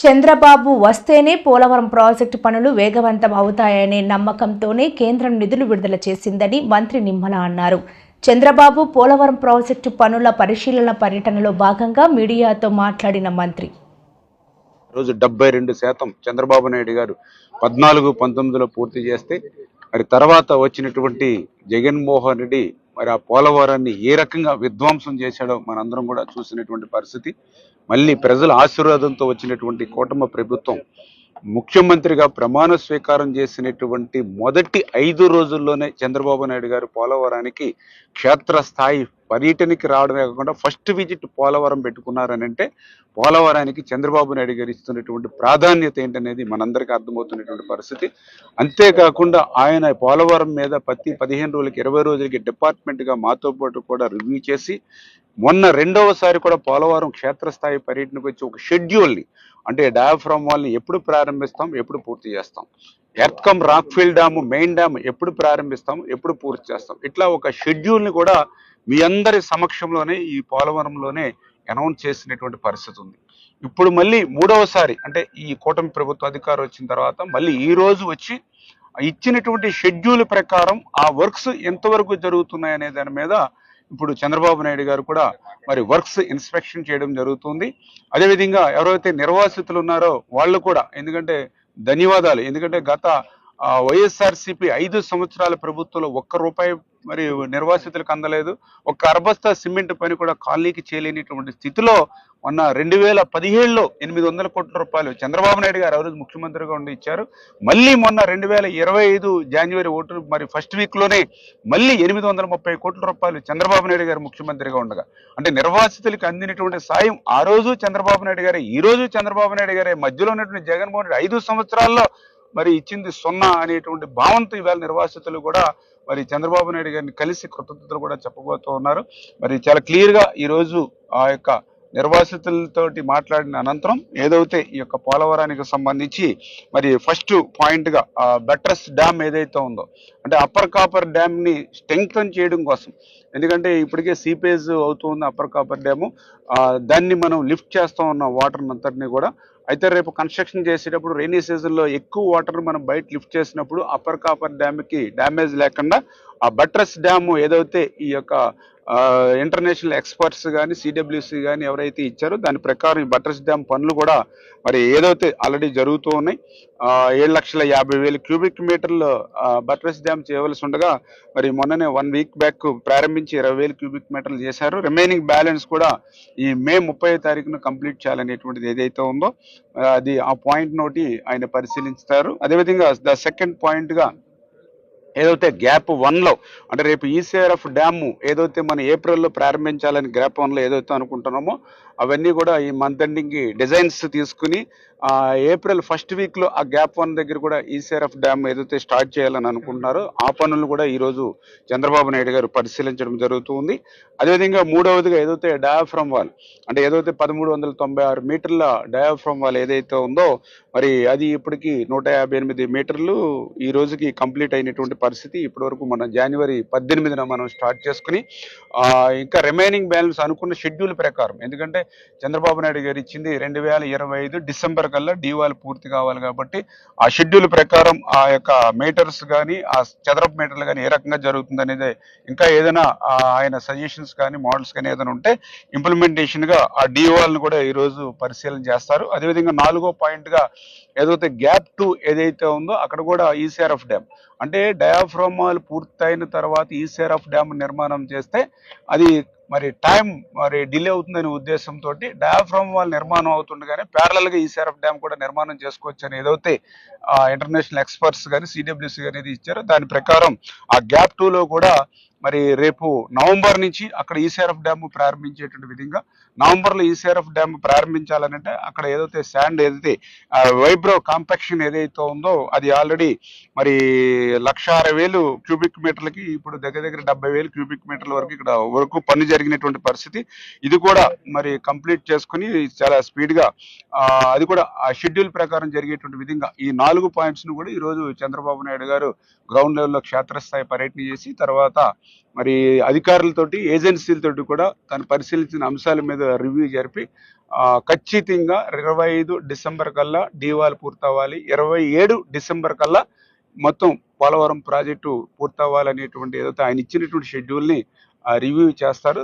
చంద్రబాబు వస్తేనే పోలవరం ప్రాజెక్టు పనులు వేగవంతం అవుతాయనే నమ్మకంతోనే కేంద్రం నిధులు విడుదల చేసిందని మంత్రి నిమ్మల అన్నారు. చంద్రబాబు పోలవరం ప్రాజెక్టు పనుల పరిశీలన పర్యటనలో భాగంగా మీడియాతో మాట్లాడిన మంత్రి. రోజు డెబ్బై రెండు శాతం చంద్రబాబు నాయుడు గారు పద్నాలుగు పంతొమ్మిదిలో పూర్తి చేస్తే మరి తర్వాత వచ్చినటువంటి జగన్మోహన్ రెడ్డి మరి ఆ పోలవరాన్ని ఏ రకంగా విధ్వంసం చేశాడో మనందరం కూడా చూసినటువంటి పరిస్థితి. మళ్ళీ ప్రజల ఆశీర్వాదంతో వచ్చినటువంటి కూటమి ప్రభుత్వం ముఖ్యమంత్రిగా ప్రమాణ స్వీకారం చేసినటువంటి మొదటి ఐదు రోజుల్లోనే చంద్రబాబు నాయుడు గారు పోలవరానికి క్షేత్రస్థాయి పర్యటనకి రావడమే కాకుండా ఫస్ట్ విజిట్ పోలవరం పెట్టుకున్నారని అంటే పోలవరానికి చంద్రబాబు నాయుడు గారు ఇస్తున్నటువంటి ప్రాధాన్యత ఏంటనేది మనందరికీ అర్థమవుతున్నటువంటి పరిస్థితి. అంతేకాకుండా ఆయన పోలవరం మీద ప్రతి పదిహేను రోజులకి ఇరవై రోజులకి డిపార్ట్మెంట్గా మాతో పాటు కూడా రివ్యూ చేసి మొన్న రెండవసారి కూడా పోలవరం క్షేత్రస్థాయి పర్యటనకు వచ్చి ఒక షెడ్యూల్ని అంటే డయాఫ్రామ్ వాల్ని ఎప్పుడు ప్రారంభిస్తాం ఎప్పుడు పూర్తి చేస్తాం? Earth cum rockfill dam main dam ఎప్పుడు ప్రారంభిస్తాం ఎప్పుడు పూర్తి చేస్తాం? ఇట్లా ఒక షెడ్యూల్ని కూడా మీ అందరి సమక్షంలోనే ఈ పోలవరంలోనే అనౌన్స్ చేసినటువంటి పరిస్థితి ఉంది. ఇప్పుడు మళ్ళీ మూడవసారి అంటే ఈ కూటమి ప్రభుత్వ అధికారం వచ్చిన తర్వాత మళ్ళీ ఈ రోజు వచ్చి ఇచ్చినటువంటి షెడ్యూల్ ప్రకారం ఆ వర్క్స్ ఎంతవరకు జరుగుతున్నాయి అనే దాని మీద ఇప్పుడు చంద్రబాబు నాయుడు గారు కూడా మరి వర్క్స్ ఇన్స్పెక్షన్ చేయడం జరుగుతుంది. అదేవిధంగా ఎవరైతే నిర్వాసితులు ఉన్నారో వాళ్ళు కూడా ఎందుకంటే ధన్యవాదాలు ఎందుకంటే గత వైఎస్ఆర్సీపీ ఐదు సంవత్సరాల ప్రభుత్వంలో ఒక్క రూపాయి మరి నిర్వాసితులకు అందలేదు. ఒక్క అరబస్తా సిమెంట్ పని కూడా కాలనీకి చేయలేనిటువంటి స్థితిలో మొన్న రెండు వేల పదిహేడులో ఎనిమిది వందల కోట్ల రూపాయలు చంద్రబాబు నాయుడు గారు ఆ రోజు ముఖ్యమంత్రిగా ఉండి ఇచ్చారు. మళ్ళీ మొన్న రెండు వేల ఇరవై ఐదు జనవరి ఓటు మరి ఫస్ట్ వీక్లోనే మళ్ళీ ఎనిమిది వందల ముప్పై కోట్ల రూపాయలు చంద్రబాబు నాయుడు గారు ముఖ్యమంత్రిగా ఉండగా అంటే నిర్వాసితులకు అందినటువంటి సాయం ఆ రోజు చంద్రబాబు నాయుడు గారే ఈ రోజు చంద్రబాబు నాయుడు గారే మధ్యలో ఉన్నటువంటి జగన్మోహన్ రెడ్డి ఐదు సంవత్సరాల్లో మరి ఇచ్చింది సున్నా అనేటువంటి భావంతో ఇవాళ నిర్వాసితులు కూడా మరి చంద్రబాబు నాయుడు గారిని కలిసి కృతజ్ఞతలు కూడా చెప్పబోతూ ఉన్నారు. మరి చాలా క్లియర్గా ఈరోజు ఈ రోజు ఆ యొక్క నిర్వాసితులతోటి మాట్లాడిన అనంతరం ఏదైతే ఈ యొక్క పోలవరానికి సంబంధించి మరి ఫస్ట్ పాయింట్గా బెట్రస్ డ్యామ్ ఏదైతే ఉందో అంటే అప్పర్ కాపర్ డ్యామ్ని స్ట్రెంగ్తన్ చేయడం కోసం ఎందుకంటే ఇప్పటికే సీపేజ్ అవుతుంది అప్పర్ కాపర్ డ్యాము దాన్ని మనం లిఫ్ట్ చేస్తూ ఉన్న వాటర్ అంతటిని కూడా అయితే రేపు కన్స్ట్రక్షన్ చేసేటప్పుడు రెయినీ సీజన్లో ఎక్కువ వాటర్ మనం బయట లిఫ్ట్ చేసినప్పుడు అప్పర్ కాపర్ డ్యామ్కి డ్యామేజ్ లేకుండా ఆ బట్రస్ డ్యామ్ ఏదైతే ఈ యొక్క ఇంటర్నేషనల్ ఎక్స్పర్ట్స్ కానీ సిడబ్ల్యూసి కానీ ఎవరైతే ఇచ్చారో దాని ప్రకారం ఈ బట్రస్ డ్యామ్ పనులు కూడా మరి ఏదైతే ఆల్రెడీ జరుగుతూ ఉన్నాయి ఏడు లక్షల యాభై వేల క్యూబిక్ మీటర్లు బట్రస్ డ్యామ్ చేయవలసి ఉండగా మరి మొన్ననే వన్ వీక్ బ్యాక్ ప్రారంభించి ఇరవై వేల క్యూబిక్ మీటర్లు చేశారు. రిమైనింగ్ బ్యాలెన్స్ కూడా ఈ మే ముప్పై తారీఖున కంప్లీట్ చేయాలనేటువంటిది ఏదైతే ఉందో అది ఆ పాయింట్ నోటి ఆయన పరిశీలిస్తారు. అదేవిధంగా ద సెకండ్ పాయింట్గా ఏదైతే గ్యాప్ వన్లో అంటే రేపు ఈసీఆర్ఎఫ్ డ్యాము ఏదైతే మనం ఏప్రిల్లో ప్రారంభించాలని గ్యాప్ వన్లో ఏదైతే అనుకుంటున్నామో అవన్నీ కూడా ఈ మంత్ ఎండింగ్కి డిజైన్స్ తీసుకుని ఏప్రిల్ ఫస్ట్ వీక్లో ఆ గ్యాప్ వన్ దగ్గర కూడా e ఈసీఆర్ఎఫ్ డ్యామ్ ఏదైతే స్టార్ట్ చేయాలని అనుకుంటున్నారో ఆ పనులు కూడా ఈరోజు చంద్రబాబు నాయుడు గారు పరిశీలించడం జరుగుతుంది. అదేవిధంగా మూడవదిగా ఏదైతే డయాఫ్రమ్ వాల్ అంటే ఏదైతే పదమూడు వందల తొంభై ఆరు మీటర్ల డయాఫ్రమ్ వాల్ ఏదైతే ఉందో మరి అది ఇప్పటికి నూట యాభై ఎనిమిది మీటర్లు ఈ రోజుకి కంప్లీట్ అయినటువంటి పరిస్థితి. ఇప్పటి వరకు మన జనవరి పద్దెనిమిదిన మనం స్టార్ట్ చేసుకుని ఇంకా రిమైనింగ్ బ్యాలెన్స్ అనుకున్న షెడ్యూల్ ప్రకారం ఎందుకంటే చంద్రబాబు నాయుడు గారు ఇచ్చింది రెండు వేల ఇరవై ఐదు డిసెంబర్ కల్లా డీవాల్ పూర్తి కావాలి కాబట్టి ఆ షెడ్యూల్ ప్రకారం ఆ యొక్క మీటర్స్ కానీ ఆ చదరపు మీటర్లు కానీ ఏ రకంగా జరుగుతుంది అనేది ఇంకా ఏదైనా ఆయన సజెషన్స్ కానీ మోడల్స్ కానీ ఏదైనా ఉంటే ఇంప్లిమెంటేషన్గా ఆ డిఓఎల్ కూడా ఈరోజు పరిశీలన చేస్తారు. అదేవిధంగా నాలుగో పాయింట్గా ఏదైతే గ్యాప్ టూ ఏదైతే ఉందో అక్కడ కూడా ఈసీఆర్ఎఫ్ డ్యామ్. అంటే డయాఫ్రోమాలు పూర్తయిన తర్వాత ఈసీఆర్ఎఫ్ డ్యామ్ నిర్మాణం చేస్తే అది మరి టైం మరి డిలే అవుతుందనే ఉద్దేశంతో డయాఫ్రమ్ వాల్ నిర్మాణం అవుతుండగానే ప్యారలల్గా ఈసీఆర్ఎఫ్ డ్యామ్ కూడా నిర్మాణం చేసుకోవచ్చు అని ఏదైతే ఇంటర్నేషనల్ ఎక్స్పర్ట్స్ కానీ సిడబ్ల్యూసీ కానీ ఇచ్చారో దాని ప్రకారం ఆ గ్యాప్ టూ లో కూడా మరి రేపు నవంబర్ నుంచి అక్కడ ఈసీఆర్ఎఫ్ డ్యామ్ ప్రారంభించేటువంటి విధంగా నవంబర్లో ఈసీఆర్ఎఫ్ డ్యామ్ ప్రారంభించాలనంటే అక్కడ ఏదైతే శాండ్ ఏదైతే వైబ్రో కాంపాక్షన్ ఏదైతే ఉందో అది ఆల్రెడీ మరి లక్ష వేలు క్యూబిక్ మీటర్లకి ఇప్పుడు దగ్గర దగ్గర డెబ్బై వేలు క్యూబిక్ మీటర్ల వరకు ఇక్కడ వరకు పని జరిగినటువంటి పరిస్థితి. ఇది కూడా మరి కంప్లీట్ చేసుకుని చాలా స్పీడ్గా అది కూడా ఆ షెడ్యూల్ ప్రకారం జరిగేటువంటి విధంగా ఈ నాలుగు పాయింట్స్ను కూడా ఈరోజు చంద్రబాబు నాయుడు గారు గ్రౌండ్ లెవెల్లో క్షేత్రస్థాయి పర్యటన చేసి తర్వాత మరి అధికారులతోటి ఏజెన్సీలతోటి కూడా తను పరిశీలించిన అంశాల మీద రివ్యూ జరిపి ఖచ్చితంగా ఇరవై ఐదు డిసెంబర్ కల్లా డీవాల్ పూర్తవ్వాలి. ఇరవై ఏడు డిసెంబర్ కల్లా మొత్తం పోలవరం ప్రాజెక్టు పూర్తవ్వాలనేటువంటి ఏదైతే ఆయన ఇచ్చినటువంటి షెడ్యూల్ని రివ్యూ చేస్తారు